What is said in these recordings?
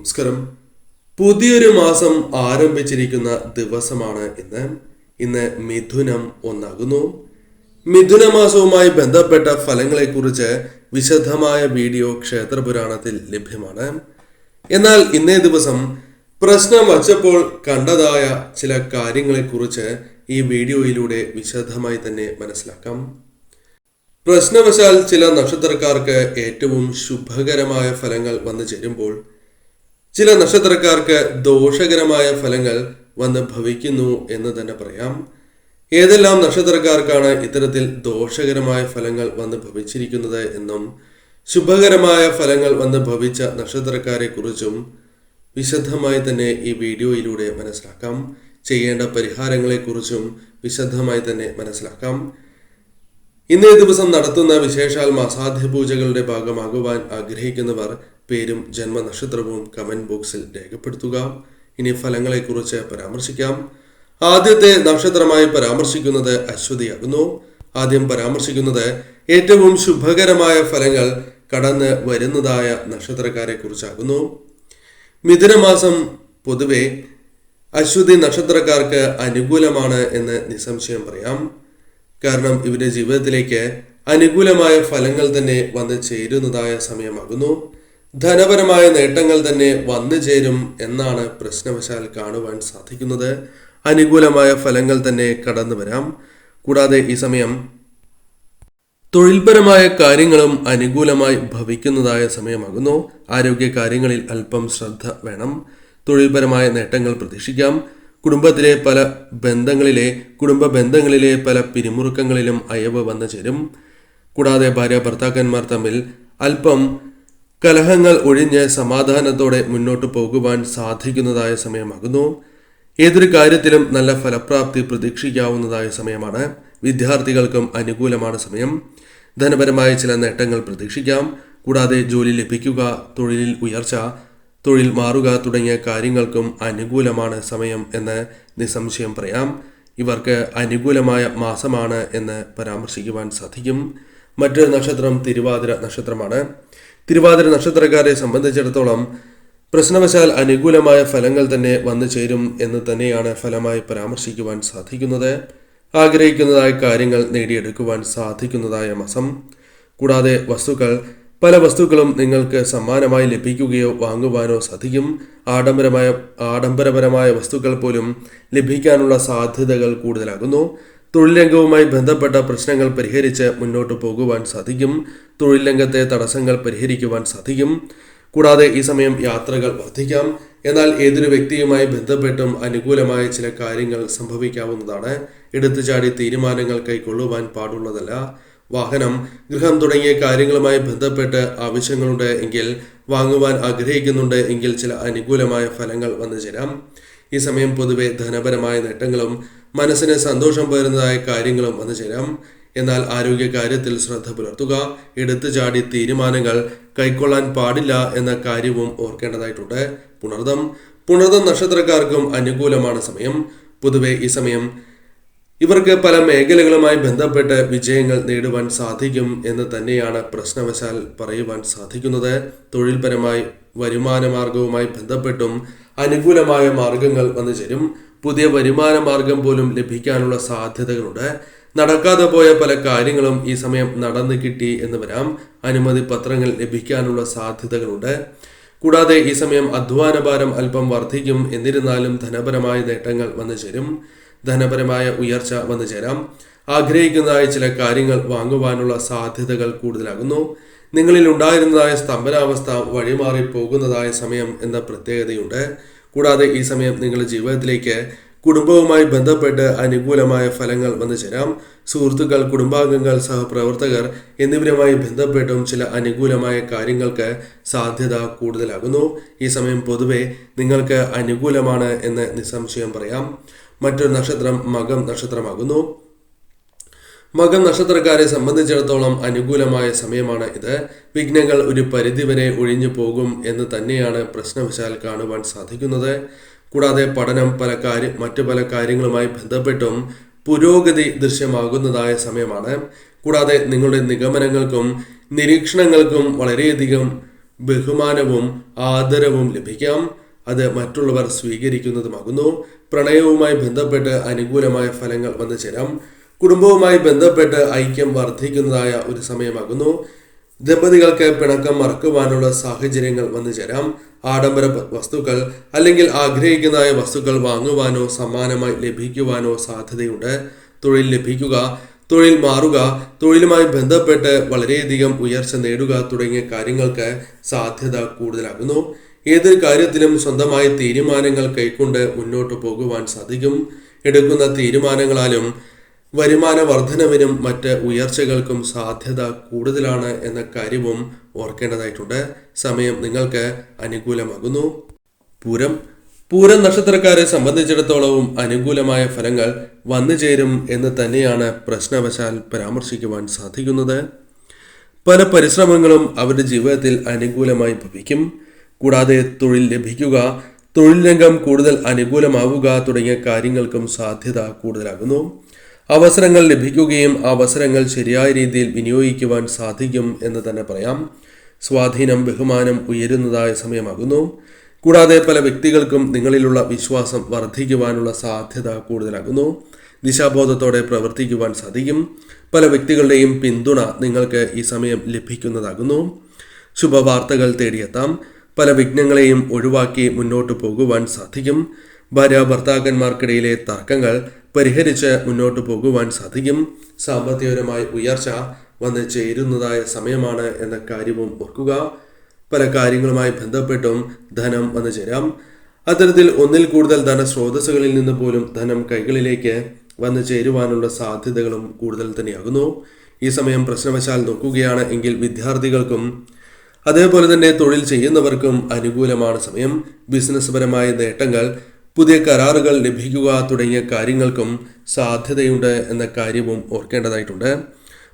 നമസ്കാരം. പുതിയൊരു മാസം ആരംഭിച്ചിരിക്കുന്ന ദിവസമാണ് ഇന്ന്. ഇന്ന് മിഥുനം ഒന്നാകുന്നു. മിഥുന മാസവുമായി ബന്ധപ്പെട്ട ഫലങ്ങളെ കുറിച്ച് വിശദമായ വീഡിയോ ക്ഷേത്രപുരാണത്തിൽ ലഭ്യമാണ്. എന്നാൽ ഇന്നേ ദിവസം പ്രശ്നം വച്ചപ്പോൾ കണ്ടതായ ചില കാര്യങ്ങളെ കുറിച്ച് ഈ വീഡിയോയിലൂടെ വിശദമായി തന്നെ മനസ്സിലാക്കാം. പ്രശ്നവശാൽ ചില നക്ഷത്രക്കാർക്ക് ഏറ്റവും ശുഭകരമായ ഫലങ്ങൾ വന്നു ചേരുമ്പോൾ ചില നക്ഷത്രക്കാർക്ക് ദോഷകരമായ ഫലങ്ങൾ വന്ന് ഭവിക്കുന്നു എന്ന് തന്നെ പറയാം. ഏതെല്ലാം നക്ഷത്രക്കാർക്കാണ് ഇത്തരത്തിൽ ദോഷകരമായ ഫലങ്ങൾ വന്ന് ഭവിച്ചിരിക്കുന്നത് എന്നും ശുഭകരമായ ഫലങ്ങൾ വന്ന് ഭവിച്ച നക്ഷത്രക്കാരെ കുറിച്ചും വിശദമായി തന്നെ ഈ വീഡിയോയിലൂടെ മനസ്സിലാക്കാം. ചെയ്യേണ്ട പരിഹാരങ്ങളെക്കുറിച്ചും വിശദമായി തന്നെ മനസ്സിലാക്കാം. ഇന്നേ ദിവസം നടത്തുന്ന വിശേഷാൽ മാസാധ്യ പൂജകളുടെ ഭാഗമാകുവാൻ ആഗ്രഹിക്കുന്നവർ പേരും ജന്മനക്ഷത്രവും കമന്റ് ബോക്സിൽ രേഖപ്പെടുത്തുക. ഇനി ഫലങ്ങളെക്കുറിച്ച് പരാമർശിക്കാം. ആദ്യത്തെ നക്ഷത്രമായി പരാമർശിക്കുന്നത് അശ്വതിയാകുന്നു. ആദ്യം പരാമർശിക്കുന്നത് ഏറ്റവും ശുഭകരമായ ഫലങ്ങൾ കടന്ന് വരുന്നതായ നക്ഷത്രക്കാരെ കുറിച്ചാകുന്നു മിഥുനമാസം പൊതുവെ അശ്വതി നക്ഷത്രക്കാർക്ക് അനുകൂലമാണ് എന്ന് നിസ്സംശയം പറയാം. കാരണം ഇവരുടെ ജീവിതത്തിലേക്ക് അനുകൂലമായ ഫലങ്ങൾ തന്നെ വന്ന് ചേരുന്നതായ സമയമാകുന്നു. ധനപരമായ നേട്ടങ്ങൾ തന്നെ വന്നു ചേരും എന്നാണ് പ്രശ്നവശാൽ കാണുവാൻ സാധിക്കുന്നത്. അനുകൂലമായ ഫലങ്ങൾ തന്നെ കടന്നു വരാം. കൂടാതെ ഈ സമയം തൊഴിൽപരമായ കാര്യങ്ങളും അനുകൂലമായി ഭവിക്കുന്നതായ സമയമാകുന്നു. ആരോഗ്യ കാര്യങ്ങളിൽ അല്പം ശ്രദ്ധ വേണം. തൊഴിൽപരമായ നേട്ടങ്ങൾ പ്രതീക്ഷിക്കാം. കുടുംബത്തിലെ പല ബന്ധങ്ങളിലെ കുടുംബ ബന്ധങ്ങളിലെ പല പിരിമുറുക്കങ്ങളിലും അയവ് വന്നു ചേരും. കൂടാതെ ഭാര്യ ഭർത്താക്കന്മാർ തമ്മിൽ അല്പം കലഹങ്ങൾ ഒഴിഞ്ഞ് സമാധാനത്തോടെ മുന്നോട്ട് പോകുവാൻ സാധിക്കുന്നതായ സമയമാകുന്നു. ഏതൊരു കാര്യത്തിലും നല്ല ഫലപ്രാപ്തി പ്രതീക്ഷിക്കാവുന്നതായ സമയമാണ്. വിദ്യാർത്ഥികൾക്കും അനുകൂലമാണ് സമയം. ധനപരമായ ചില നേട്ടങ്ങൾ പ്രതീക്ഷിക്കാം. കൂടാതെ ജോലി ലഭിക്കുക തൊഴിലിൽ ഉയർച്ച തൊഴിൽ മാറുക തുടങ്ങിയ കാര്യങ്ങൾക്കും അനുകൂലമാണ് സമയം എന്ന് നിസ്സംശയം പറയാം. ഇവർക്ക് അനുകൂലമായ മാസമാണ് എന്ന് പരാമർശിക്കുവാൻ സാധിക്കും. മറ്റൊരു നക്ഷത്രം തിരുവാതിര നക്ഷത്രമാണ്. തിരുവാതിര നക്ഷത്രക്കാരെ സംബന്ധിച്ചിടത്തോളം പ്രശ്നവശാൽ അനുകൂലമായ ഫലങ്ങൾ തന്നെ വന്നു ചേരും എന്ന് തന്നെയാണ് ഫലമായി പരാമർശിക്കുവാൻ സാധിക്കുന്നത്. ആഗ്രഹിക്കുന്നതായ കാര്യങ്ങൾ നേടിയെടുക്കുവാൻ സാധിക്കുന്നതായ മാസം. കൂടാതെ വസ്തുക്കൾ പല വസ്തുക്കളും നിങ്ങൾക്ക് സമ്മാനമായി ലഭിക്കുകയോ വാങ്ങുവാനോ സാധിക്കും. ആഡംബരമായ ആഡംബരപരമായ വസ്തുക്കൾ പോലും ലഭിക്കാനുള്ള സാധ്യതകൾ കൂടുതലാകുന്നു. തൊഴിൽ രംഗവുമായി ബന്ധപ്പെട്ട പ്രശ്നങ്ങൾ പരിഹരിച്ച് മുന്നോട്ട് പോകുവാൻ സാധിക്കും. തൊഴിൽ രംഗത്തെ തടസ്സങ്ങൾ പരിഹരിക്കുവാൻ സാധിക്കും. കൂടാതെ ഈ സമയം യാത്രകൾ വർദ്ധിക്കാം. എന്നാൽ ഏതൊരു വ്യക്തിയുമായി ബന്ധപ്പെട്ടും അനുകൂലമായ ചില കാര്യങ്ങൾ സംഭവിക്കാവുന്നതാണ്. എടുത്തുചാടി തീരുമാനങ്ങൾ കൈക്കൊള്ളുവാൻ പാടുള്ളതല്ല. വാഹനം ഗൃഹം തുടങ്ങിയ കാര്യങ്ങളുമായി ബന്ധപ്പെട്ട് ആവശ്യങ്ങളുണ്ട് എങ്കിൽ വാങ്ങുവാൻ ആഗ്രഹിക്കുന്നുണ്ട് എങ്കിൽ ചില അനുകൂലമായ ഫലങ്ങൾ വന്നു ചേരാം ഈ സമയം പൊതുവെ ധനപരമായ നേട്ടങ്ങളും മനസ്സിന് സന്തോഷം പകരുന്നതായ കാര്യങ്ങളും വന്നു ചേരാം. എന്നാൽ ആരോഗ്യ കാര്യത്തിൽ ശ്രദ്ധ പുലർത്തുക എടുത്തു ചാടി തീരുമാനങ്ങൾ കൈക്കൊള്ളാൻ പാടില്ല എന്ന കാര്യവും ഓർക്കേണ്ടതായിട്ടുണ്ട്. പുണർദം. പുണർദം നക്ഷത്രക്കാർക്കും അനുകൂലമാണ് സമയം. പൊതുവെ ഈ സമയം ഇവർക്ക് പല മേഖലകളുമായി ബന്ധപ്പെട്ട് വിജയങ്ങൾ നേടുവാൻ സാധിക്കും എന്ന് തന്നെയാണ് പ്രശ്നവശാൽ പറയുവാൻ സാധിക്കുന്നത്. തൊഴിൽപരമായി വരുമാന മാർഗവുമായി ബന്ധപ്പെട്ടും അനുകൂലമായ മാർഗങ്ങൾ വന്നു ചേരും. പുതിയ വരുമാന മാർഗം പോലും ലഭിക്കാനുള്ള സാധ്യതകളുണ്ട്. നടക്കാതെ പോയ പല കാര്യങ്ങളും ഈ സമയം നടന്നു കിട്ടി എന്ന് വരാം. അനുമതി പത്രങ്ങൾ ലഭിക്കാനുള്ള സാധ്യതകളുണ്ട്. കൂടാതെ ഈ സമയം അധ്വാന ഭാരം അല്പം വർദ്ധിക്കും. എന്നിരുന്നാലും ധനപരമായ നേട്ടങ്ങൾ വന്നു ചേരും. ധനപരമായ ഉയർച്ച വന്നു ചേരാം. ആഗ്രഹിക്കുന്നതായ ചില കാര്യങ്ങൾ വാങ്ങുവാനുള്ള സാധ്യതകൾ കൂടുതലാകുന്നു. നിങ്ങളിൽ ഉണ്ടായിരുന്നതായ സ്തംഭനാവസ്ഥ വഴിമാറി പോകുന്നതായ സമയം എന്ന പ്രത്യേകതയുണ്ട്. കൂടാതെ ഈ സമയം നിങ്ങളുടെ ജീവിതത്തിലേക്ക് കുടുംബവുമായി ബന്ധപ്പെട്ട് അനുകൂലമായ ഫലങ്ങൾ വന്നു ചേരാം. സുഹൃത്തുക്കൾ കുടുംബാംഗങ്ങൾ സഹപ്രവർത്തകർ എന്നിവരുമായി ബന്ധപ്പെട്ടും ചില അനുകൂലമായ കാര്യങ്ങൾക്ക് സാധ്യത കൂടുതലാകുന്നു. ഈ സമയം പൊതുവെ നിങ്ങൾക്ക് അനുകൂലമാണ് എന്ന് നിസ്സംശയം പറയാം. മറ്റൊരു നക്ഷത്രം മകം നക്ഷത്രമാകുന്നു. മകം നക്ഷത്രക്കാരെ സംബന്ധിച്ചിടത്തോളം അനുകൂലമായ സമയമാണ് ഇത്. വിഘ്നങ്ങൾ ഒരു പരിധിവരെ ഒഴിഞ്ഞു പോകും എന്ന് തന്നെയാണ് പ്രശ്നവശാൽ കാണുവാൻ സാധിക്കുന്നത്. കൂടാതെ പഠനം പല കാര്യ മറ്റു പല കാര്യങ്ങളുമായി ബന്ധപ്പെട്ടും പുരോഗതി ദൃശ്യമാകുന്നതായ സമയമാണ്. കൂടാതെ നിങ്ങളുടെ നിഗമനങ്ങൾക്കും നിരീക്ഷണങ്ങൾക്കും വളരെയധികം ബഹുമാനവും ആദരവും ലഭിക്കാം. അത് മറ്റുള്ളവർ സ്വീകരിക്കുന്നതുമാകുന്നു. പ്രണയവുമായി ബന്ധപ്പെട്ട് അനുകൂലമായ ഫലങ്ങൾ വന്നു ചേരാം കുടുംബവുമായി ബന്ധപ്പെട്ട് ഐക്യം വർദ്ധിക്കുന്നതായ ഒരു സമയമാകുന്നു. ദമ്പതികൾക്ക് പിണക്കം മറക്കുവാനുള്ള സാഹചര്യങ്ങൾ വന്നു ചേരാം. ആഡംബര വസ്തുക്കൾ അല്ലെങ്കിൽ ആഗ്രഹിക്കുന്നതായ വസ്തുക്കൾ വാങ്ങുവാനോ സമ്മാനമായി ലഭിക്കുവാനോ സാധ്യതയുണ്ട്. തൊഴിൽ ലഭിക്കുക തൊഴിൽ മാറുക തൊഴിലുമായി ബന്ധപ്പെട്ട് വളരെയധികം ഉയർച്ച നേടുക തുടങ്ങിയ കാര്യങ്ങൾക്ക് സാധ്യത കൂടുതലാകുന്നു. ഏതൊരു കാര്യത്തിലും സ്വന്തമായ തീരുമാനങ്ങൾ കൈക്കൊണ്ട് മുന്നോട്ട് പോകുവാൻ സാധിക്കും. എടുക്കുന്ന തീരുമാനങ്ങളാലും വരുമാന വർധനവിനും മറ്റ് ഉയർച്ചകൾക്കും സാധ്യത കൂടുതലാണ് എന്ന കാര്യവും ഓർക്കേണ്ടതായിട്ടുണ്ട്. സമയം നിങ്ങൾക്ക് അനുകൂലമാകുന്നു. പൂരം. പൂരം നക്ഷത്രക്കാരെ സംബന്ധിച്ചിടത്തോളവും അനുകൂലമായ ഫലങ്ങൾ വന്നു ചേരും എന്ന് തന്നെയാണ് പ്രശ്നവശാൽ പരാമർശിക്കുവാൻ സാധിക്കുന്നത്. പല പരിശ്രമങ്ങളും അവരുടെ ജീവിതത്തിൽ അനുകൂലമായി ഭവിക്കും. കൂടാതെ തൊഴിൽ ലഭിക്കുക തൊഴിൽ രംഗം കൂടുതൽ അനുകൂലമാവുക തുടങ്ങിയ കാര്യങ്ങൾക്കും സാധ്യത കൂടുതലാകുന്നു. അവസരങ്ങൾ ലഭിക്കുകയും അവസരങ്ങൾ ശരിയായ രീതിയിൽ വിനിയോഗിക്കുവാൻ സാധിക്കും എന്ന് തന്നെ പറയാം. സ്വാധീനം ബഹുമാനം ഉയരുന്നതായ സമയമാകുന്നു. കൂടാതെ പല വ്യക്തികൾക്കും നിങ്ങളിലുള്ള വിശ്വാസം വർദ്ധിക്കുവാനുള്ള സാധ്യത കൂടുതലാകുന്നു. ദിശാബോധത്തോടെ പ്രവർത്തിക്കുവാൻ സാധിക്കും. പല വ്യക്തികളുടെയും പിന്തുണ നിങ്ങൾക്ക് ഈ സമയം ലഭിക്കുന്നതാകുന്നു. ശുഭവാർത്തകൾ തേടിയെത്താം. പല വിഘ്നങ്ങളെയും ഒഴിവാക്കി മുന്നോട്ട് പോകുവാൻ സാധിക്കും. ഭാര്യ ഭർത്താക്കന്മാർക്കിടയിലെ തർക്കങ്ങൾ പരിഹരിച്ച് മുന്നോട്ട് പോകുവാൻ സാധിക്കും. സാമ്പത്തികപരമായ ഉയർച്ച വന്ന് ചേരുന്നതായ സമയമാണ് എന്ന കാര്യവും ഓർക്കുക. പല കാര്യങ്ങളുമായി ബന്ധപ്പെട്ടും ധനം വന്നു ചേരാം. അത്തരത്തിൽ ഒന്നിൽ കൂടുതൽ ധനസ്രോതസ്സുകളിൽ നിന്ന് പോലും ധനം കൈകളിലേക്ക് വന്നു ചേരുവാനുള്ള സാധ്യതകളും കൂടുതൽ തന്നെയാകുന്നു. ഈ സമയം പ്രശ്നവശാൽ നോക്കുകയാണ് എങ്കിൽ വിദ്യാർത്ഥികൾക്കും അതേപോലെ തന്നെ തൊഴിൽ ചെയ്യുന്നവർക്കും അനുകൂലമാണ് സമയം. ബിസിനസ് പരമായ നേട്ടങ്ങൾ പുതിയ കരാറുകൾ ലഭിക്കുക തുടങ്ങിയ കാര്യങ്ങൾക്കും സാധ്യതയുണ്ട് എന്ന കാര്യവും ഓർക്കേണ്ടതായിട്ടുണ്ട്.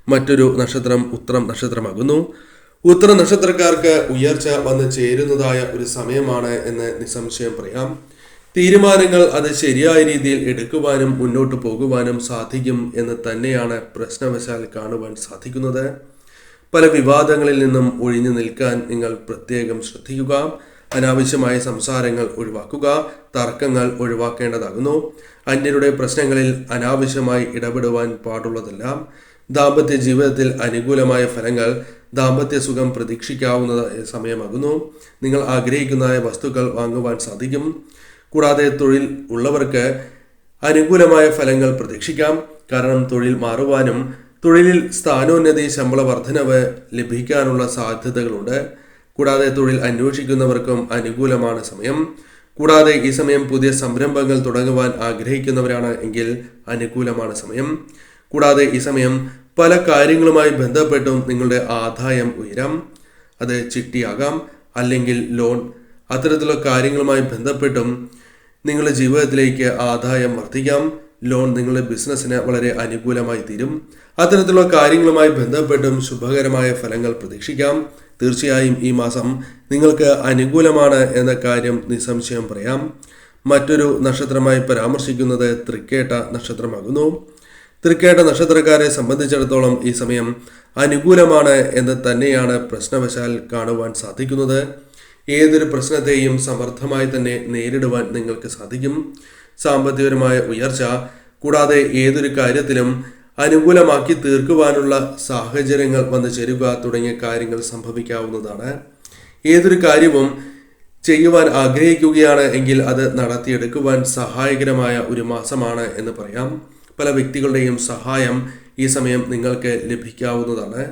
മറ്റൊരു നക്ഷത്രം ഉത്തരം നക്ഷത്രമാകുന്നു. ഉത്തര നക്ഷത്രക്കാർക്ക് ഉയർച്ച വന്ന് ചേരുന്നതായ ഒരു സമയമാണ് എന്ന് നിസ്സംശയം പറയാം. തീരുമാനങ്ങൾ അത് ശരിയായ രീതിയിൽ എടുക്കുവാനും മുന്നോട്ട് പോകുവാനും സാധിക്കും എന്ന് തന്നെയാണ് പ്രശ്നവശാൽ കാണുവാൻ സാധിക്കുന്നത്. പല വിവാദങ്ങളിൽ നിന്നും ഒഴിഞ്ഞു നിൽക്കാൻ നിങ്ങൾ പ്രത്യേകം ശ്രദ്ധിക്കുക. അനാവശ്യമായ സംസാരങ്ങൾ ഒഴിവാക്കുക തർക്കങ്ങൾ ഒഴിവാക്കേണ്ടതാകുന്നു. അന്യരുടെ പ്രശ്നങ്ങളിൽ അനാവശ്യമായി ഇടപെടുവാൻ പാടുള്ളതല്ല. ദാമ്പത്യ ജീവിതത്തിൽ അനുകൂലമായ ഫലങ്ങൾ ദാമ്പത്യ സുഖം പ്രതീക്ഷിക്കാവുന്ന സമയമാകുന്നു. നിങ്ങൾ ആഗ്രഹിക്കുന്ന വസ്തുക്കൾ വാങ്ങുവാൻ സാധിക്കും. കൂടാതെ തൊഴിൽ ഉള്ളവർക്ക് അനുകൂലമായ ഫലങ്ങൾ പ്രതീക്ഷിക്കാം. കാരണം തൊഴിൽ മാറുവാനും തൊഴിലിൽ സ്ഥാനോന്നതി ശമ്പള വർധനവ് ലഭിക്കാനുള്ള സാധ്യതകളുണ്ട്. കൂടാതെ തൊഴിൽ അന്വേഷിക്കുന്നവർക്കും അനുകൂലമാണ് സമയം. കൂടാതെ ഈ സമയം പുതിയ സംരംഭങ്ങൾ തുടങ്ങുവാൻ ആഗ്രഹിക്കുന്നവരാണ് എങ്കിൽ അനുകൂലമാണ് സമയം. കൂടാതെ ഈ സമയം പല കാര്യങ്ങളുമായി ബന്ധപ്പെട്ടും നിങ്ങളുടെ ആദായം ഉയരാം. അത് ചിട്ടിയാകാം. അല്ലെങ്കിൽ ലോൺ അത്തരത്തിലുള്ള കാര്യങ്ങളുമായി ബന്ധപ്പെട്ടും നിങ്ങളുടെ ജീവിതത്തിലേക്ക് ആദായം വർദ്ധിക്കാം. ലോൺ നിങ്ങളുടെ ബിസിനസ്സിന് വളരെ അനുകൂലമായി തീരും. അത്തരത്തിലുള്ള കാര്യങ്ങളുമായി ബന്ധപ്പെട്ടും ശുഭകരമായ ഫലങ്ങൾ പ്രതീക്ഷിക്കാം. തീർച്ചയായും ഈ മാസം നിങ്ങൾക്ക് അനുകൂലമാണ് എന്ന കാര്യം നിസ്സംശയം പറയാം. മറ്റൊരു നക്ഷത്രമായി പരാമർശിക്കുന്നത് തൃക്കേട്ട നക്ഷത്രമാകുന്നു. തൃക്കേട്ട നക്ഷത്രക്കാരെ സംബന്ധിച്ചിടത്തോളം ഈ സമയം അനുകൂലമാണ് എന്ന് തന്നെയാണ് പ്രശ്നവശാൽ കാണുവാൻ സാധിക്കുന്നത്. ഏതൊരു പ്രശ്നത്തെയും സമർത്ഥമായി തന്നെ നേരിടുവാൻ നിങ്ങൾക്ക് സാധിക്കും. സാമ്പത്തികപരമായ ഉയർച്ച കൂടാതെ ഏതൊരു കാര്യത്തിലും അനുകൂലമാക്കി തീർക്കുവാനുള്ള സാഹചര്യങ്ങൾ വന്നു ചേരുക തുടങ്ങിയ കാര്യങ്ങൾ സംഭവിക്കാവുന്നതാണ്. ഏതൊരു കാര്യവും ചെയ്യുവാൻ ആഗ്രഹിക്കുകയാണ് എങ്കിൽ അത് നടത്തിയെടുക്കുവാൻ സഹായകരമായ ഒരു മാസമാണ് എന്ന് പറയാം. പല വ്യക്തികളുടെയും സഹായം ഈ സമയം നിങ്ങൾക്ക് ലഭിക്കാവുന്നതാണ്.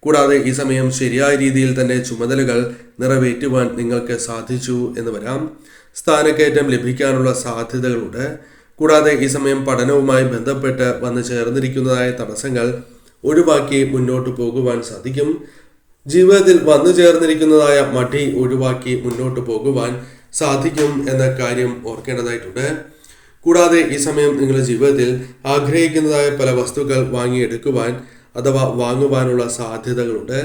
കൂടാതെ ഈ സമയം ശരിയായ രീതിയിൽ തന്നെ ചുമതലകൾ നിറവേറ്റുവാൻ നിങ്ങൾക്ക് സാധിച്ചു എന്ന് വരാം. സ്ഥാനക്കയറ്റം ലഭിക്കാനുള്ള സാധ്യതകളുണ്ട്. കൂടാതെ ഈ സമയം പഠനവുമായി ബന്ധപ്പെട്ട് വന്നു ചേർന്നിരിക്കുന്നതായ തടസ്സങ്ങൾ ഒഴിവാക്കി മുന്നോട്ട് പോകുവാൻ സാധിക്കും. ജീവിതത്തിൽ വന്നു ചേർന്നിരിക്കുന്നതായ മടി ഒഴിവാക്കി മുന്നോട്ട് പോകുവാൻ സാധിക്കും എന്ന കാര്യം ഓർക്കേണ്ടതായിട്ടുണ്ട്. കൂടാതെ ഈ സമയം നിങ്ങളുടെ ജീവിതത്തിൽ ആഗ്രഹിക്കുന്നതായ പല വസ്തുക്കൾ വാങ്ങിയെടുക്കുവാൻ അഥവാ വാങ്ങുവാനുള്ള സാധ്യതകളുണ്ട്.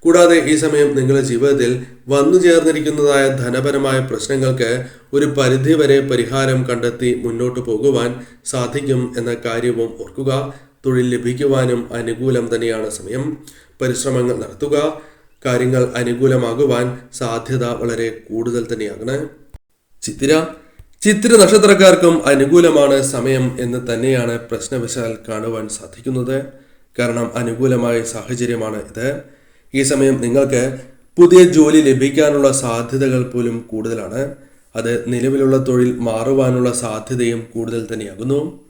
കൂടാതെ ഈ സമയം നിങ്ങളുടെ ജീവിതത്തിൽ വന്നു ചേർന്നിരിക്കുന്നതായ ധനപരമായ പ്രശ്നങ്ങൾക്ക് ഒരു പരിധിവരെ പരിഹാരം കണ്ടെത്തി മുന്നോട്ട് പോകുവാൻ സാധിക്കും എന്ന കാര്യവും ഓർക്കുക. തൊഴിൽ ലഭിക്കുവാനും അനുകൂലം തന്നെയാണ് സമയം. പരിശ്രമങ്ങൾ നടത്തുക. കാര്യങ്ങൾ അനുകൂലമാകുവാൻ സാധ്യത വളരെ കൂടുതൽ തന്നെയാണ്. ചിത്തിര. ചിത്തിര നക്ഷത്രക്കാർക്കും അനുകൂലമാണ് സമയം എന്ന് തന്നെയാണ് പ്രശ്നവശാൽ കാണുവാൻ സാധിക്കുന്നത്. കാരണം അനുകൂലമായ സാഹചര്യമാണ് ഇത്. ഈ സമയം നിങ്ങൾക്ക് പുതിയ ജോലി ലഭിക്കാനുള്ള സാധ്യതകൾ പോലും കൂടുതലാണ്. അത് നിലവിലുള്ള തൊഴിൽ മാറുവാനുള്ള സാധ്യതയും കൂടുതൽ തന്നെയാകുന്നു.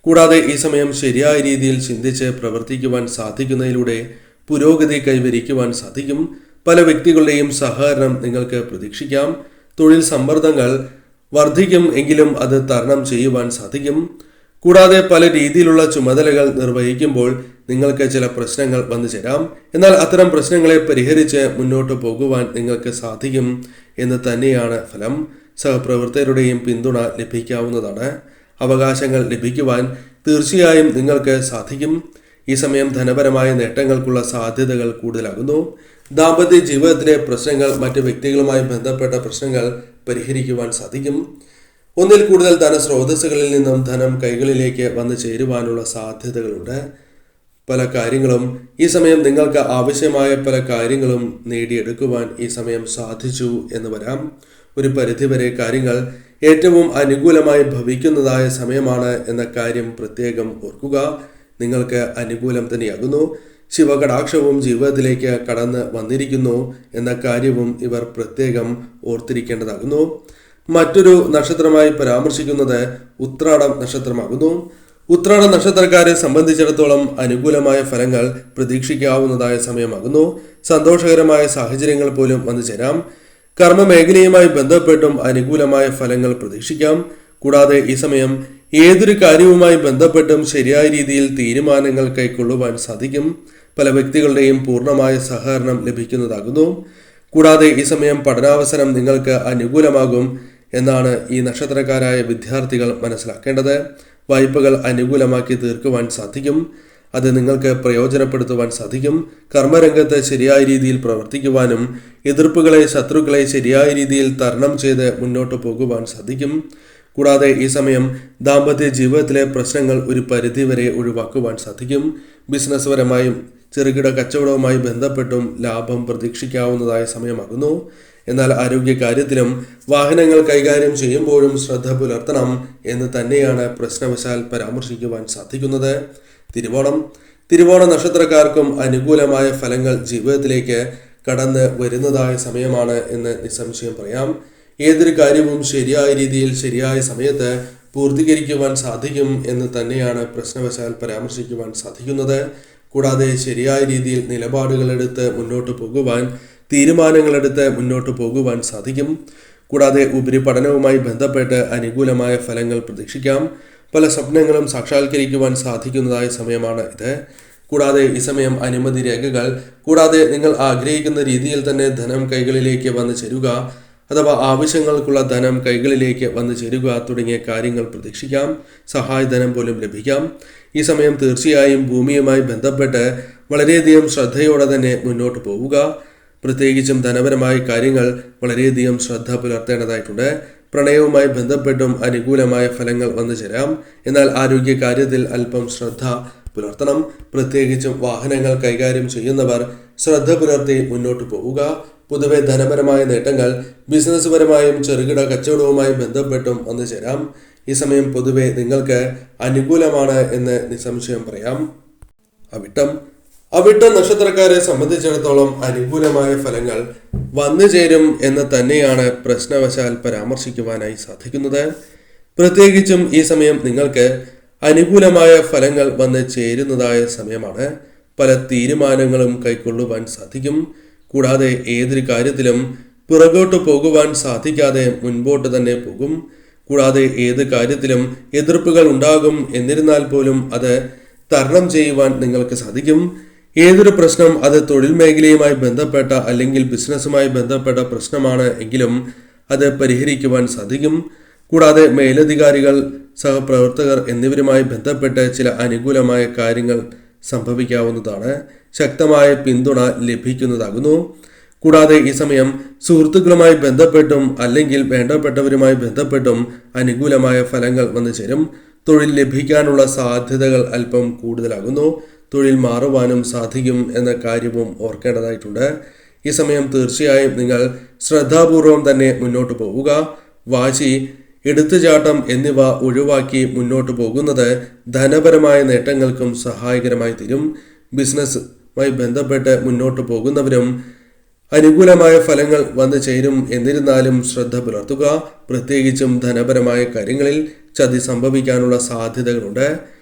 കൂടാതെ ഈ സമയം ശരിയായ രീതിയിൽ ചിന്തിച്ച് പ്രവർത്തിക്കുവാൻ സാധിക്കുന്നതിലൂടെ പുരോഗതി കൈവരിക്കുവാൻ സാധിക്കും. പല വ്യക്തികളുടെയും സഹകരണം നിങ്ങൾക്ക് പ്രതീക്ഷിക്കാം. തൊഴിൽ സമ്മർദ്ദങ്ങൾ വർദ്ധിക്കും എങ്കിലും അത് തരണം ചെയ്യുവാൻ സാധിക്കും. കൂടാതെ പല രീതിയിലുള്ള ചുമതലകൾ നിർവഹിക്കുമ്പോൾ നിങ്ങൾക്ക് ചില പ്രശ്നങ്ങൾ വന്നു ചേരാം. എന്നാൽ അത്തരം പ്രശ്നങ്ങളെ പരിഹരിച്ച് മുന്നോട്ട് പോകുവാൻ നിങ്ങൾക്ക് സാധിക്കും എന്ന് തന്നെയാണ് ഫലം. സഹപ്രവർത്തകരുടെയും പിന്തുണ ലഭിക്കാവുന്നതാണ്. അവകാശങ്ങൾ ലഭിക്കുവാൻ തീർച്ചയായും നിങ്ങൾക്ക് സാധിക്കും. ഈ സമയം ധനപരമായ നേട്ടങ്ങൾക്കുള്ള സാധ്യതകൾ കൂടുതലാകുന്നു. ദാമ്പത്യ ജീവിതത്തിലെ പ്രശ്നങ്ങൾ മറ്റ് വ്യക്തികളുമായി ബന്ധപ്പെട്ട പ്രശ്നങ്ങൾ പരിഹരിക്കുവാൻ സാധിക്കും. ഒന്നിൽ കൂടുതൽ ധനസ്രോതസ്സുകളിൽ നിന്നും ധനം കൈകളിലേക്ക് വന്നു ചേരുവാനുള്ള സാധ്യതകളുണ്ട്. പല കാര്യങ്ങളും ഈ സമയം നിങ്ങൾക്ക് ആവശ്യമായ പല കാര്യങ്ങളും നേടിയെടുക്കുവാൻ ഈ സമയം സാധിച്ചു എന്ന് വരാം. ഒരു പരിധിവരെ കാര്യങ്ങൾ ഏറ്റവും അനുകൂലമായി ഭവിക്കുന്നതായ സമയമാണ് എന്ന കാര്യം പ്രത്യേകം ഓർക്കുക. നിങ്ങൾക്ക് അനുകൂലം തന്നെയാകുന്നു. ശിവകടാക്ഷവും ജീവിതത്തിലേക്ക് കടന്ന് വന്നിരിക്കുന്നു എന്ന കാര്യവും ഇവർ പ്രത്യേകം ഓർത്തിരിക്കേണ്ടതാകുന്നു. മറ്റൊരു നക്ഷത്രമായി പരാമർശിക്കുന്നത് ഉത്രാടം നക്ഷത്രമാകുന്നു. ഉത്രാട നക്ഷത്രക്കാരെ സംബന്ധിച്ചിടത്തോളം അനുകൂലമായ ഫലങ്ങൾ പ്രതീക്ഷിക്കാവുന്നതായ സമയമാകുന്നു. സന്തോഷകരമായ സാഹചര്യങ്ങൾ പോലും വന്നു ചേരാം. കർമ്മ മേഖലയുമായി ബന്ധപ്പെട്ടും അനുകൂലമായ ഫലങ്ങൾ പ്രതീക്ഷിക്കാം. കൂടാതെ ഈ സമയം ഏതൊരു കാര്യവുമായി ബന്ധപ്പെട്ടും ശരിയായ രീതിയിൽ തീരുമാനങ്ങൾ കൈക്കൊള്ളുവാൻ സാധിക്കും. പല വ്യക്തികളുടെയും പൂർണമായ സഹകരണം ലഭിക്കുന്നതാകുന്നു. കൂടാതെ ഈ സമയം പഠനാവസരം നിങ്ങൾക്ക് അനുകൂലമാകും എന്നാണ് ഈ നക്ഷത്രക്കാരായ വിദ്യാർത്ഥികൾ മനസ്സിലാക്കേണ്ടത്. വായ്പകൾ അനുകൂലമാക്കി തീർക്കുവാൻ സാധിക്കും. അത് നിങ്ങൾക്ക് പ്രയോജനപ്പെടുത്തുവാൻ സാധിക്കും. കർമ്മരംഗത്ത് ശരിയായ രീതിയിൽ പ്രവർത്തിക്കുവാനും എതിർപ്പുകളെ ശത്രുക്കളെ ശരിയായ രീതിയിൽ തരണം ചെയ്ത് മുന്നോട്ട് പോകുവാൻ സാധിക്കും. കൂടാതെ ഈ സമയം ദാമ്പത്യ ജീവിതത്തിലെ പ്രശ്നങ്ങൾ ഒരു പരിധിവരെ ഒഴിവാക്കുവാൻ സാധിക്കും. ബിസിനസ് പരമായും ചെറുകിട കച്ചവടവുമായി ബന്ധപ്പെട്ടും ലാഭം പ്രതീക്ഷിക്കാവുന്നതായ സമയമാകുന്നു. എന്നാൽ ആരോഗ്യ കാര്യത്തിലും വാഹനങ്ങൾ കൈകാര്യം ചെയ്യുമ്പോഴും ശ്രദ്ധ പുലർത്തണം എന്ന് തന്നെയാണ് പ്രശ്നവശാൽ പരാമർശിക്കുവാൻ സാധിക്കുന്നത്. തിരുവോണം. തിരുവോണ നക്ഷത്രക്കാർക്കും അനുകൂലമായ ഫലങ്ങൾ ജീവിതത്തിലേക്ക് കടന്ന് വരുന്നതായ സമയമാണ് എന്ന് നിസ്സംശയം പറയാം. ഏതൊരു കാര്യവും ശരിയായ രീതിയിൽ ശരിയായ സമയത്ത് പൂർത്തീകരിക്കുവാൻ സാധിക്കും എന്ന് തന്നെയാണ് പ്രശ്നവശാൽ പരാമർശിക്കുവാൻ സാധിക്കുന്നത്. കൂടാതെ ശരിയായ രീതിയിൽ നിലപാടുകളെടുത്ത് മുന്നോട്ട് പോകുവാൻ തീരുമാനങ്ങളെടുത്ത് മുന്നോട്ട് പോകുവാൻ സാധിക്കും. കൂടാതെ ഉപരിപഠനവുമായി ബന്ധപ്പെട്ട് അനുകൂലമായ ഫലങ്ങൾ പ്രതീക്ഷിക്കാം. പല സ്വപ്നങ്ങളും സാക്ഷാത്കരിക്കുവാൻ സാധിക്കുന്നതായ സമയമാണ് ഇത്. കൂടാതെ ഈ സമയം അനുമതി രേഖകൾ കൂടാതെ നിങ്ങൾ ആഗ്രഹിക്കുന്ന രീതിയിൽ തന്നെ ധനം കൈകളിലേക്ക് വന്നു ചേരുക അഥവാ ആവശ്യങ്ങൾക്കുള്ള ധനം കൈകളിലേക്ക് വന്നു ചേരുക തുടങ്ങിയ കാര്യങ്ങൾ പ്രതീക്ഷിക്കാം. സഹായധനം പോലും ലഭിക്കാം. ഈ സമയം തീർച്ചയായും ഭൂമിയുമായി ബന്ധപ്പെട്ട് വളരെയധികം ശ്രദ്ധയോടെ തന്നെ മുന്നോട്ട് പോവുക. പ്രത്യേകിച്ചും ധനപരമായ കാര്യങ്ങൾ വളരെയധികം ശ്രദ്ധ പുലർത്തേണ്ടതായിട്ടുണ്ട്. പ്രണയവുമായി ബന്ധപ്പെട്ടും അനുകൂലമായ ഫലങ്ങൾ വന്നു ചേരാം. എന്നാൽ ആരോഗ്യ കാര്യത്തിൽ അല്പം ശ്രദ്ധ പുലർത്തണം. പ്രത്യേകിച്ചും വാഹനങ്ങൾ കൈകാര്യം ചെയ്യുന്നവർ ശ്രദ്ധ പുലർത്തി മുന്നോട്ട് പോവുക. പൊതുവെ ധനപരമായ നേട്ടങ്ങൾ ബിസിനസ് പരമായും ചെറുകിട കച്ചവടവുമായി ബന്ധപ്പെട്ടും വന്നു ചേരാം. ഈ സമയം പൊതുവെ നിങ്ങൾക്ക് അനുകൂലമാണ് എന്ന് നിസ്സംശയം പറയാം. അവിട്ടം. അവിട്ടം നക്ഷത്രക്കാരെ സംബന്ധിച്ചിടത്തോളം അനുകൂലമായ ഫലങ്ങൾ വന്നു ചേരും എന്ന് തന്നെയാണ് പ്രശ്നവശാൽ പരാമർശിക്കുവാനായി സാധിക്കുന്നത്. പ്രത്യേകിച്ചും ഈ സമയം നിങ്ങൾക്ക് അനുകൂലമായ ഫലങ്ങൾ വന്ന് ചേരുന്നതായ സമയമാണ്. പല തീരുമാനങ്ങളും കൈക്കൊള്ളുവാൻ സാധിക്കും. കൂടാതെ ഏതൊരു കാര്യത്തിലും പുറകോട്ട് പോകുവാൻ സാധിക്കാതെ മുൻപോട്ട് തന്നെ പോകും. കൂടാതെ ഏത് കാര്യത്തിലും എതിർപ്പുകൾ ഉണ്ടാകും എന്നിരുന്നാൽ പോലും അത് തരണം ചെയ്യുവാൻ നിങ്ങൾക്ക് സാധിക്കും. ഏതൊരു പ്രശ്നം അത് തൊഴിൽ മേഖലയുമായി ബന്ധപ്പെട്ട അല്ലെങ്കിൽ ബിസിനസ്സുമായി ബന്ധപ്പെട്ട പ്രശ്നമാണ് എങ്കിലും അത് പരിഹരിക്കുവാൻ സാധിക്കും. കൂടാതെ മേലധികാരികൾ സഹപ്രവർത്തകർ എന്നിവരുമായി ബന്ധപ്പെട്ട് ചില അനുകൂലമായ കാര്യങ്ങൾ സംഭവിക്കാവുന്നതാണ്. ശക്തമായ പിന്തുണ ലഭിക്കുന്നതാകുന്നു. കൂടാതെ ഈ സമയം സുഹൃത്തുക്കളുമായി ബന്ധപ്പെട്ടും അല്ലെങ്കിൽ വേണ്ടപ്പെട്ടവരുമായി ബന്ധപ്പെട്ടും അനുകൂലമായ ഫലങ്ങൾ വന്നു ചേരും തൊഴിൽ ലഭിക്കാനുള്ള സാധ്യതകൾ അല്പം കൂടുതലാകുന്നു. തൊഴിൽ മാറുവാനും സാധിക്കും എന്ന കാര്യവും ഓർക്കേണ്ടതായിട്ടുണ്ട്. ഈ സമയം തീർച്ചയായും നിങ്ങൾ ശ്രദ്ധാപൂർവം തന്നെ മുന്നോട്ട് പോവുക. വാശി എടുത്തുചാട്ടം എന്നിവ ഒഴിവാക്കി മുന്നോട്ട് പോകുന്നത് ധനപരമായ നേട്ടങ്ങൾക്കും സഹായകരമായി തീരും. ബിസിനസ്സുമായി ബന്ധപ്പെട്ട് മുന്നോട്ട് പോകുന്നവരും അനുകൂലമായ ഫലങ്ങൾ വന്നു ചേരും എന്നിരുന്നാലും ശ്രദ്ധ പുലർത്തുക. പ്രത്യേകിച്ചും ധനപരമായ കാര്യങ്ങളിൽ ചതി സംഭവിക്കാനുള്ള സാധ്യതകളുണ്ട്.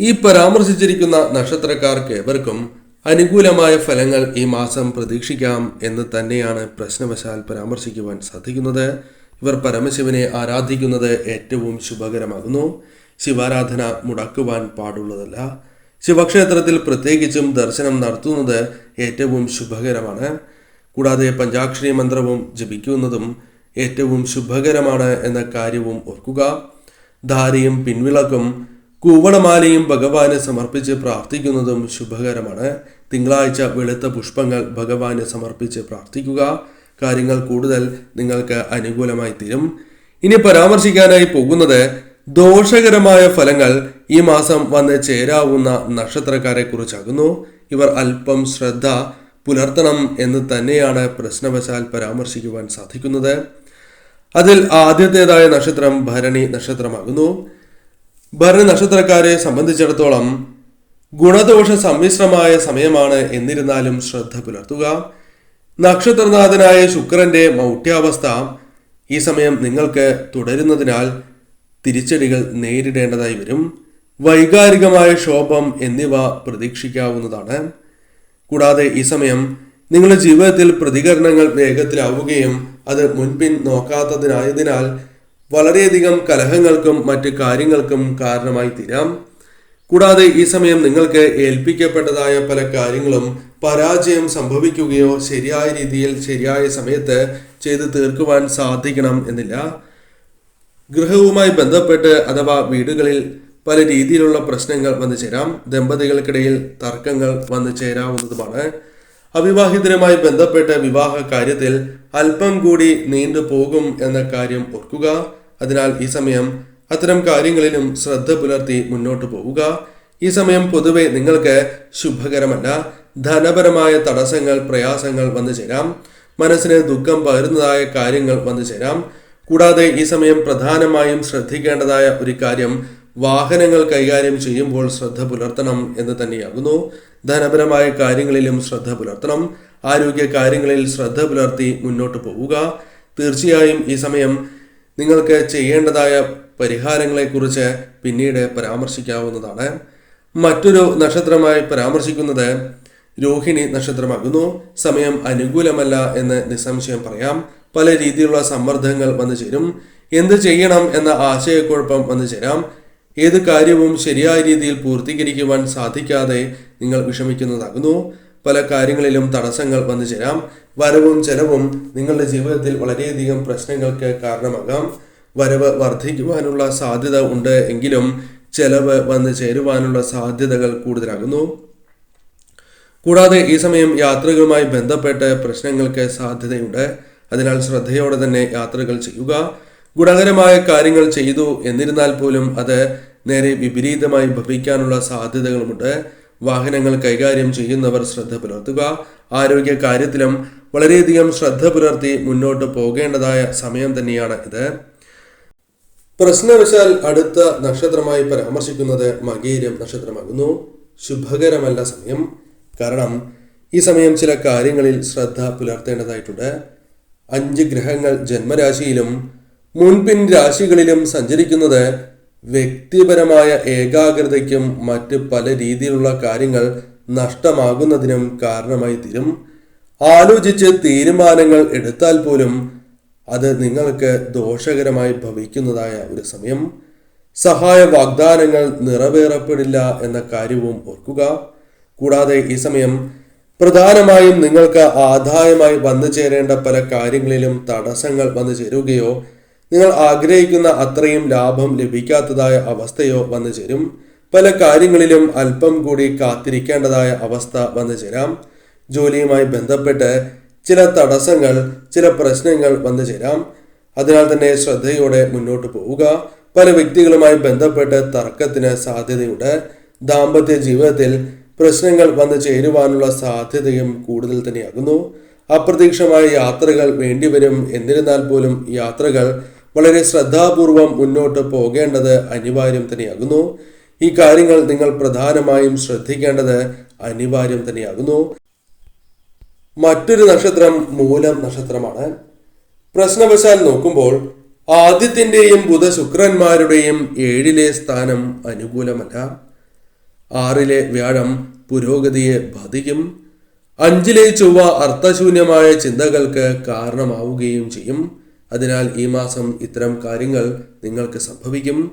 ഈ പരാമർശിച്ചിരിക്കുന്ന നക്ഷത്രക്കാർക്ക് ഏവർക്കും അനുകൂലമായ ഫലങ്ങൾ ഈ മാസം പ്രതീക്ഷിക്കാം എന്ന് തന്നെയാണ് പ്രശ്നവശാൽ പരാമർശിക്കുവാൻ സാധിക്കുന്നത്. ഇവർ പരമശിവനെ ആരാധിക്കുന്നത് ഏറ്റവും ശുഭകരമാകുന്നു. ശിവാരാധന മുടക്കുവാൻ പാടുള്ളതല്ല. ശിവക്ഷേത്രത്തിൽ പ്രത്യേകിച്ചും ദർശനം നടത്തുന്നത് ഏറ്റവും ശുഭകരമാണ്. കൂടാതെ പഞ്ചാക്ഷരി മന്ത്രവും ജപിക്കുന്നതും ഏറ്റവും ശുഭകരമാണ് എന്ന കാര്യവും ഓർക്കുക. ധാരയും പിൻവിളക്കും കൂവണമാലയും ഭഗവാന് സമർപ്പിച്ച് പ്രാർത്ഥിക്കുന്നതും ശുഭകരമാണ്. തിങ്കളാഴ്ച വെളുത്ത പുഷ്പങ്ങൾ ഭഗവാന് സമർപ്പിച്ച് പ്രാർത്ഥിക്കുക. കാര്യങ്ങൾ കൂടുതൽ നിങ്ങൾക്ക് അനുകൂലമായി തീരും. ഇനി പരാമർശിക്കാനായി പോകുന്നത് ദോഷകരമായ ഫലങ്ങൾ ഈ മാസം വന്ന് ചേരാവുന്ന നക്ഷത്രക്കാരെ കുറിച്ചാകുന്നു. ഇവർ അല്പം ശ്രദ്ധ പുലർത്തണം എന്ന് തന്നെയാണ് പ്രശ്നവശാൽ പരാമർശിക്കുവാൻ സാധിക്കുന്നത്. അതിൽ ആദ്യത്തേതായ നക്ഷത്രം ഭരണി നക്ഷത്രമാകുന്നു. ഭരണി നക്ഷത്രക്കാരെ സംബന്ധിച്ചിടത്തോളം ഗുണദോഷ സമ്മിശ്രമായ സമയമാണ് എന്നിരുന്നാലും ശ്രദ്ധ പുലർത്തുക. നക്ഷത്രനാഥനായ ശുക്രന്റെ മൗഢ്യാവസ്ഥ ഈ സമയം നിങ്ങൾക്ക് തുടരുന്നതിനാൽ തിരിച്ചടികൾ നേരിടേണ്ടതായി വരും. വൈകാരികമായ ക്ഷോഭം എന്നിവ പ്രതീക്ഷിക്കാവുന്നതാണ്. കൂടാതെ ഈ സമയം നിങ്ങളുടെ ജീവിതത്തിൽ പ്രതികരണങ്ങൾ വേഗത്തിലാവുകയും അത് മുൻപിൻ നോക്കാത്തതിനായതിനാൽ വളരെയധികം കലഹങ്ങൾക്കും മറ്റ് കാര്യങ്ങൾക്കും കാരണമായി തീരാം. കൂടാതെ ഈ സമയം നിങ്ങൾക്ക് ഏൽപ്പിക്കപ്പെട്ടതായ പല കാര്യങ്ങളും പരാജയം സംഭവിക്കുകയോ ശരിയായ രീതിയിൽ ശരിയായ സമയത്ത് ചെയ്തു തീർക്കുവാൻ സാധിക്കണം എന്നില്ല. ഗൃഹവുമായി ബന്ധപ്പെട്ട് അഥവാ വീടുകളിൽ പല രീതിയിലുള്ള പ്രശ്നങ്ങൾ വന്നു ചേരാം. ദമ്പതികൾക്കിടയിൽ തർക്കങ്ങൾ വന്നു ചേരാവുന്നതുമാണ്. അവിവാഹിതരുമായി ബന്ധപ്പെട്ട വിവാഹ കാര്യത്തിൽ അല്പം കൂടി നീണ്ടു പോകും എന്ന കാര്യം ഓർക്കുക. അതിനാൽ ഈ സമയം അത്തരം കാര്യങ്ങളിലും ശ്രദ്ധ പുലർത്തി മുന്നോട്ട് പോവുക. ഈ സമയം പൊതുവെ നിങ്ങൾക്ക് ശുഭകരമല്ല. ധനപരമായ തടസ്സങ്ങൾ പ്രയാസങ്ങൾ വന്നു ചേരാം. മനസ്സിന് ദുഃഖം പകരുന്നതായ കാര്യങ്ങൾ വന്നു ചേരാം. കൂടാതെ ഈ സമയം പ്രധാനമായും ശ്രദ്ധിക്കേണ്ടതായ ഒരു കാര്യം വാഹനങ്ങൾ കൈകാര്യം ചെയ്യുമ്പോൾ ശ്രദ്ധ പുലർത്തണം എന്ന് തന്നെയാകുന്നു. ധനപരമായ കാര്യങ്ങളിലും ശ്രദ്ധ പുലർത്തണം. ആരോഗ്യ കാര്യങ്ങളിൽ ശ്രദ്ധ പുലർത്തി മുന്നോട്ട് പോവുക. തീർച്ചയായും ഈ സമയം നിങ്ങൾക്ക് ചെയ്യേണ്ടതായ പരിഹാരങ്ങളെക്കുറിച്ച് പിന്നീട് പരാമർശിക്കാവുന്നതാണ്. മറ്റൊരു നക്ഷത്രമായി പരാമർശിക്കുന്നത് രോഹിണി നക്ഷത്രമാകുന്നു. സമയം അനുകൂലമല്ല എന്ന് നിസ്സംശയം പറയാം. പല രീതിയിലുള്ള സമ്മർദ്ദങ്ങൾ വന്നു ചേരും. എന്ത് ചെയ്യണം എന്ന ആശയക്കുഴപ്പം വന്നു ചേരാം. ഏത് കാര്യവും ശരിയായ രീതിയിൽ പൂർത്തീകരിക്കുവാൻ സാധിക്കാതെ നിങ്ങൾ വിഷമിക്കുന്നതാകുന്നു. പല കാര്യങ്ങളിലും തടസ്സങ്ങൾ വന്നു ചേരാം. വരവും ചെലവും നിങ്ങളുടെ ജീവിതത്തിൽ വളരെയധികം പ്രശ്നങ്ങൾക്ക് കാരണമാകാം. വരവ് വർദ്ധിക്കുവാനുള്ള സാധ്യത ഉണ്ട് എങ്കിലും ചെലവ് വന്നു ചേരുവാനുള്ള സാധ്യതകൾ കൂടുതലാകുന്നു. കൂടാതെ ഈ സമയം യാത്രകളുമായി ബന്ധപ്പെട്ട് പ്രശ്നങ്ങൾക്ക് സാധ്യതയുണ്ട്. അതിനാൽ ശ്രദ്ധയോടെ തന്നെ യാത്രകൾ ചെയ്യുക. ഗുണകരമായ കാര്യങ്ങൾ ചെയ്തു എന്നിരുന്നാൽ പോലും അത് നേരെ വിപരീതമായി ഭവിക്കാനുള്ള സാധ്യതകളുമുണ്ട്. വാഹനങ്ങൾ കൈകാര്യം ചെയ്യുന്നവർ ശ്രദ്ധ പുലർത്തുക. ആരോഗ്യ കാര്യത്തിലും വളരെയധികം ശ്രദ്ധ പുലർത്തി മുന്നോട്ട് പോകേണ്ടതായ സമയം തന്നെയാണ് ഇത്. പ്രശ്നവശാൽ അടുത്ത നക്ഷത്രമായി പരാമർശിക്കുന്നത് മകേരം നക്ഷത്രമാകുന്നു. ശുഭകരമല്ല സമയം. കാരണം ഈ സമയം ചില കാര്യങ്ങളിൽ ശ്രദ്ധ പുലർത്തേണ്ടതായിട്ടുണ്ട്. അഞ്ച് ഗ്രഹങ്ങൾ ജന്മരാശിയിലും മുൻപിൻ രാശികളിലും സഞ്ചരിക്കുന്നത് വ്യക്തിപരമായ ഏകാഗ്രതയ്ക്കും മറ്റ് പല രീതിയിലുള്ള കാര്യങ്ങൾ നഷ്ടമാകുന്നതിനും കാരണമായി തീരും ആലോചിച്ച് തീരുമാനങ്ങൾ എടുത്താൽ പോലും അത് നിങ്ങൾക്ക് ദോഷകരമായി ഭവിക്കുന്നതായ ഒരു സമയം. സഹായ വാഗ്ദാനങ്ങൾ നിറവേറപ്പെടില്ല എന്ന കാര്യവും ഓർക്കുക. കൂടാതെ ഈ സമയം പ്രധാനമായും നിങ്ങൾക്ക് ആദായമായി വന്നു ചേരേണ്ട പല കാര്യങ്ങളിലും തടസ്സങ്ങൾ വന്നു ചേരുകയോ നിങ്ങൾ ആഗ്രഹിക്കുന്ന അത്രയും ലാഭം ലഭിക്കാത്തതായ അവസ്ഥയോ വന്നു ചേരും. പല കാര്യങ്ങളിലും അല്പം കൂടി കാത്തിരിക്കേണ്ടതായ അവസ്ഥ വന്നു ചേരാം. ജോലിയുമായി ബന്ധപ്പെട്ട് ചില തടസ്സങ്ങൾ ചില പ്രശ്നങ്ങൾ വന്നു ചേരാം. അതിനാൽ തന്നെ ശ്രദ്ധയോടെ മുന്നോട്ട് പോവുക. പല വ്യക്തികളുമായി ബന്ധപ്പെട്ട് തർക്കത്തിന് സാധ്യതയുണ്ട്. ദാമ്പത്യ ജീവിതത്തിൽ പ്രശ്നങ്ങൾ വന്നു ചേരുവാനുള്ള സാധ്യതയും കൂടുതൽ തന്നെയാകുന്നു. അപ്രതീക്ഷമായ യാത്രകൾ വേണ്ടിവരും. എന്നിരുന്നാൽ പോലും യാത്രകൾ വളരെ ശ്രദ്ധാപൂർവം മുന്നോട്ട് പോകേണ്ടത് അനിവാര്യം തന്നെയാകുന്നു. ഈ കാര്യങ്ങൾ നിങ്ങൾ പ്രധാനമായും ശ്രദ്ധിക്കേണ്ടത് അനിവാര്യം തന്നെയാകുന്നു. മറ്റൊരു നക്ഷത്രം മൂലം നക്ഷത്രമാണ്. പ്രശ്നവശാൽ നോക്കുമ്പോൾ ആദ്യത്തിന്റെയും ബുധ ശുക്രന്മാരുടെയും ഏഴിലെ സ്ഥാനം അനുകൂലമല്ല. ആറിലെ വ്യാഴം പുരോഗതിയെ ബാധിക്കും. അഞ്ചിലെ ചൊവ്വ അർത്ഥശൂന്യമായ ചിന്തകൾക്ക് കാരണമാവുകയും ചെയ്യും. അതിനാൽ ഈ മാസം ഇത്തരം കാര്യങ്ങൾ നിങ്ങൾക്ക് സംഭവിക്കും.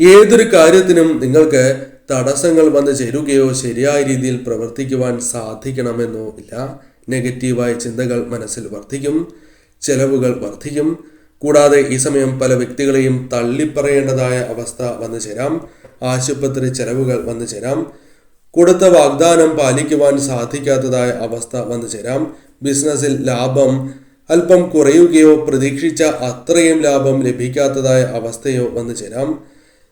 ഏതൊരു കാര്യത്തിനും നിങ്ങൾക്ക് തടസ്സങ്ങൾ വന്നു ചേരുകയോ ശരിയായ രീതിയിൽ പ്രവർത്തിക്കുവാൻ സാധിക്കണമെന്നോ ഇല്ല. നെഗറ്റീവായ ചിന്തകൾ മനസ്സിൽ വർദ്ധിക്കും ചെലവുകൾ വർദ്ധിക്കും. കൂടാതെ ഈ സമയം പല വ്യക്തികളെയും തള്ളിപ്പറയേണ്ടതായ അവസ്ഥ വന്നു ചേരാം. ആശുപത്രി ചെലവുകൾ വന്നു ചേരാം. കൊടുത്ത വാഗ്ദാനം പാലിക്കുവാൻ സാധിക്കാത്തതായ അവസ്ഥ വന്നു ചേരാം. ബിസിനസ്സിൽ ലാഭം അല്പം കുറയുകയോ പ്രതീക്ഷിച്ച അത്രയും ലാഭം ലഭിക്കാത്തതായ അവസ്ഥയോ വന്നു ചേരാം.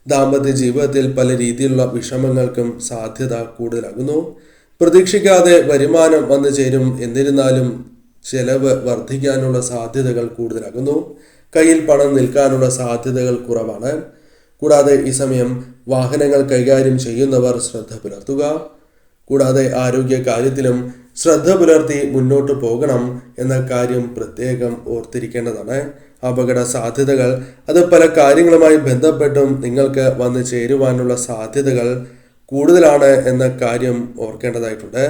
ദാമ്പത്യ ജീവിതത്തിൽ പല രീതിയിലുള്ള വിഷമങ്ങൾക്കും സാധ്യത കൂടുതലാകുന്നു. പ്രതീക്ഷിക്കാതെ വരുമാനം വന്നു ചേരും. എന്നിരുന്നാലും ചെലവ് വർദ്ധിക്കാനുള്ള സാധ്യതകൾ കൂടുതലാകുന്നു. കയ്യിൽ പണം നിൽക്കാനുള്ള സാധ്യതകൾ കുറവാണ്. കൂടാതെ ഈ സമയം വാഹനങ്ങൾ കൈകാര്യം ചെയ്യുന്നവർ ശ്രദ്ധ പുലർത്തുക. കൂടാതെ ആരോഗ്യ കാര്യത്തിലും ശ്രദ്ധ പുലർത്തി മുന്നോട്ട് പോകണം എന്ന കാര്യം പ്രത്യേകം ഓർത്തിരിക്കേണ്ടതാണ്. അപകട സാധ്യതകൾ അത് പല കാര്യങ്ങളുമായി ബന്ധപ്പെട്ടും നിങ്ങൾക്ക് വന്നു ചേരുവാനുള്ള സാധ്യതകൾ കൂടുതലാണ് എന്ന കാര്യം ഓർക്കേണ്ടതായിട്ടുണ്ട്.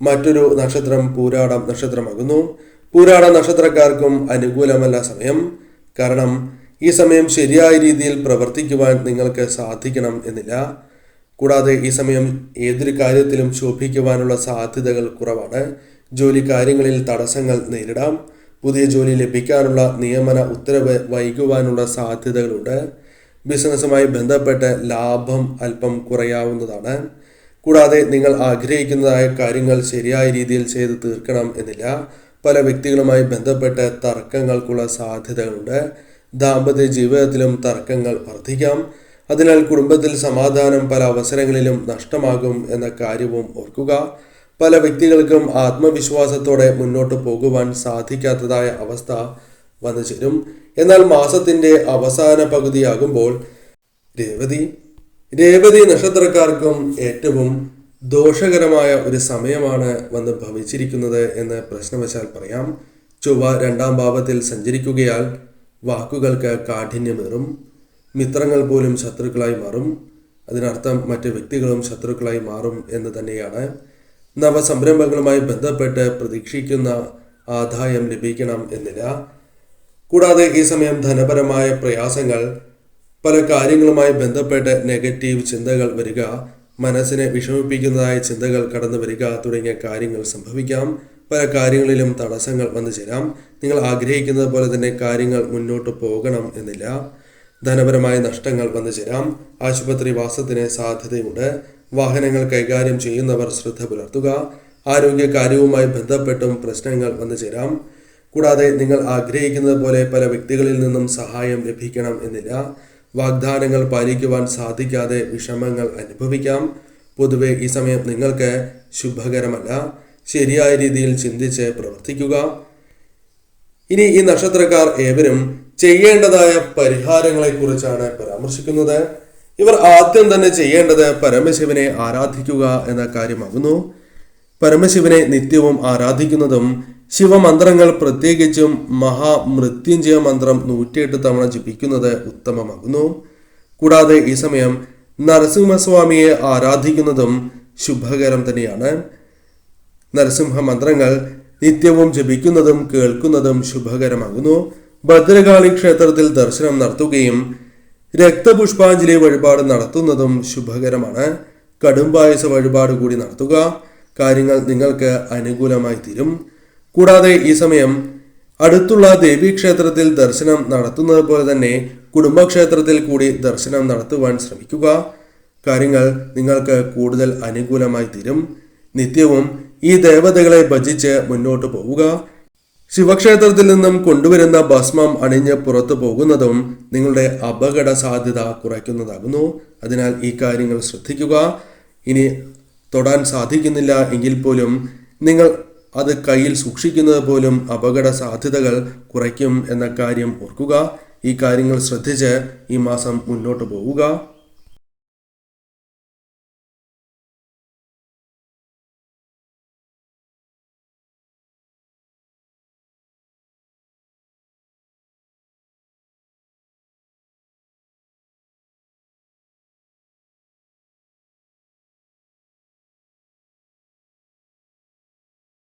മറ്റൊരു നക്ഷത്രം പൂരാടം നക്ഷത്രമാകുന്നു. പൂരാട നക്ഷത്രക്കാർക്കും അനുകൂലമല്ല സമയം. കാരണം ഈ സമയം ശരിയായ രീതിയിൽ പ്രവർത്തിക്കുവാൻ നിങ്ങൾക്ക് സാധിക്കണം എന്നില്ല. കൂടാതെ ഈ സമയം ഏതൊരു കാര്യത്തിലും ശോഭിക്കുവാനുള്ള സാധ്യതകൾ കുറവാണ്. ജോലി കാര്യങ്ങളിൽ തടസ്സങ്ങൾ നേരിടാം. പുതിയ ജോലി ലഭിക്കാനുള്ള നിയമന ഉത്തരവ് വൈകുവാനുള്ള സാധ്യതകളുണ്ട്. ബിസിനസ്സുമായി ബന്ധപ്പെട്ട് ലാഭം അല്പം കുറയാവുന്നതാണ്. കൂടാതെ നിങ്ങൾ ആഗ്രഹിക്കുന്നതായ കാര്യങ്ങൾ ശരിയായ രീതിയിൽ ചെയ്ത് തീർക്കണം എന്നില്ല. പല വ്യക്തികളുമായി ബന്ധപ്പെട്ട് തർക്കങ്ങൾക്കുള്ള സാധ്യതകളുണ്ട്. ദാമ്പത്യ ജീവിതത്തിലും തർക്കങ്ങൾ വർദ്ധിക്കാം. അതിനാൽ കുടുംബത്തിൽ സമാധാനം പല അവസരങ്ങളിലും നഷ്ടമാകും എന്ന കാര്യവും ഓർക്കുക. പല വ്യക്തികൾക്കും ആത്മവിശ്വാസത്തോടെ മുന്നോട്ട് പോകുവാൻ സാധിക്കാത്തതായ അവസ്ഥ വന്നു ചേരും. എന്നാൽ മാസത്തിന്റെ അവസാന പകുതിയാകുമ്പോൾ രേവതി രേവതി നക്ഷത്രക്കാർക്കും ഏറ്റവും ദോഷകരമായ ഒരു സമയമാണ് വന്ന് ഭവിച്ചിരിക്കുന്നത് എന്ന് പ്രശ്നവശാൽ പറയാം. ചൊവ്വ രണ്ടാം ഭാവത്തിൽ സഞ്ചരിക്കുകയാൽ വാക്കുകൾക്ക് കാഠിന്യമേറും. മിത്രങ്ങൾ പോലും ശത്രുക്കളായി മാറും. അതിനർത്ഥം മറ്റ് വ്യക്തികളും ശത്രുക്കളായി മാറും എന്ന് തന്നെയാണ്. നവസംരംഭങ്ങളുമായി ബന്ധപ്പെട്ട് പ്രതീക്ഷിക്കുന്ന ആദായം ലഭിക്കണം എന്നില്ല. കൂടാതെ ഈ സമയം ധനപരമായ പ്രയാസങ്ങൾ പല കാര്യങ്ങളുമായി ബന്ധപ്പെട്ട് നെഗറ്റീവ് ചിന്തകൾ വരിക മനസ്സിനെ വിഷമിപ്പിക്കുന്നതായ ചിന്തകൾ കടന്നു വരിക തുടങ്ങിയ കാര്യങ്ങൾ സംഭവിക്കാം. പല കാര്യങ്ങളിലും തടസ്സങ്ങൾ വന്നു ചേരാം നിങ്ങൾ ആഗ്രഹിക്കുന്നത് പോലെ തന്നെ കാര്യങ്ങൾ മുന്നോട്ട് പോകണം എന്നില്ല. ധനപരമായ നഷ്ടങ്ങൾ വന്നു ചേരാം. ആശുപത്രി വാസത്തിന് സാധ്യതയുണ്ട്. വാഹനങ്ങൾ കൈകാര്യം ചെയ്യുന്നവർ ശ്രദ്ധ പുലർത്തുക. ആരോഗ്യ കാര്യവുമായി ബന്ധപ്പെട്ടും പ്രശ്നങ്ങൾ വന്നു ചേരാം. കൂടാതെ നിങ്ങൾ ആഗ്രഹിക്കുന്നത് പോലെ പല വ്യക്തികളിൽ നിന്നും സഹായം ലഭിക്കണം എന്നില്ല. വാഗ്ദാനങ്ങൾ പാലിക്കുവാൻ സാധിക്കാതെ വിഷമങ്ങൾ അനുഭവിക്കാം. പൊതുവെ ഈ സമയം നിങ്ങൾക്ക് ശുഭകരമല്ല. ശരിയായ രീതിയിൽ ചിന്തിച്ച് പ്രവർത്തിക്കുക. ഇനി ഈ നക്ഷത്രക്കാർ ഏവരും ചെയ്യേണ്ടതായ പരിഹാരങ്ങളെ കുറിച്ചാണ് പരാമർശിക്കുന്നത്. ഇവർ ആദ്യം തന്നെ ചെയ്യേണ്ടത് പരമശിവനെ ആരാധിക്കുക എന്ന കാര്യമാകുന്നു. പരമശിവനെ നിത്യവും ആരാധിക്കുന്നതും ശിവമന്ത്രങ്ങൾ പ്രത്യേകിച്ചും മഹാമൃത്യുഞ്ജയ മന്ത്രം നൂറ്റിയെട്ട് തവണ ജപിക്കുന്നത് ഉത്തമമാകുന്നു. കൂടാതെ ഈ സമയം നരസിംഹസ്വാമിയെ ആരാധിക്കുന്നതും ശുഭകരം തന്നെയാണ്. നരസിംഹ മന്ത്രങ്ങൾ നിത്യവും ജപിക്കുന്നതും കേൾക്കുന്നതും ശുഭകരമാകുന്നു. ഭദ്രകാളി ക്ഷേത്രത്തിൽ ദർശനം നടത്തുകയും രക്തപുഷ്പാഞ്ജലി വഴിപാട് നടത്തുന്നതും ശുഭകരമാണ്. കടുംപായസ വഴിപാട് കൂടി നടത്തുക. കാര്യങ്ങൾ നിങ്ങൾക്ക് അനുകൂലമായി തീരും. കൂടാതെ ഈ സമയം അടുത്തുള്ള ദേവീക്ഷേത്രത്തിൽ ദർശനം നടത്തുന്നത് പോലെ തന്നെ കുടുംബക്ഷേത്രത്തിൽ കൂടി ദർശനം നടത്തുവാൻ ശ്രമിക്കുക. കാര്യങ്ങൾ നിങ്ങൾക്ക് കൂടുതൽ അനുകൂലമായി തീരും. നിത്യവും ഈ ദേവതകളെ ഭജിച്ച് മുന്നോട്ട് പോവുക. ശിവക്ഷേത്രത്തിൽ നിന്നും കൊണ്ടുവരുന്ന ഭസ്മം അണിഞ്ഞ് പുറത്തു പോകുന്നതും നിങ്ങളുടെ അപകട സാധ്യത കുറയ്ക്കുന്നതാകുന്നു. അതിനാൽ ഈ കാര്യങ്ങൾ ശ്രദ്ധിക്കുക. ഇനി തൊടാൻ സാധിക്കുന്നില്ല എങ്കിൽ പോലും നിങ്ങൾ അത് കയ്യിൽ സൂക്ഷിക്കുന്നത് പോലും അപകട സാധ്യതകൾ കുറയ്ക്കും എന്ന കാര്യം ഓർക്കുക. ഈ കാര്യങ്ങൾ ശ്രദ്ധിച്ച് ഈ മാസം മുന്നോട്ട് പോവുക.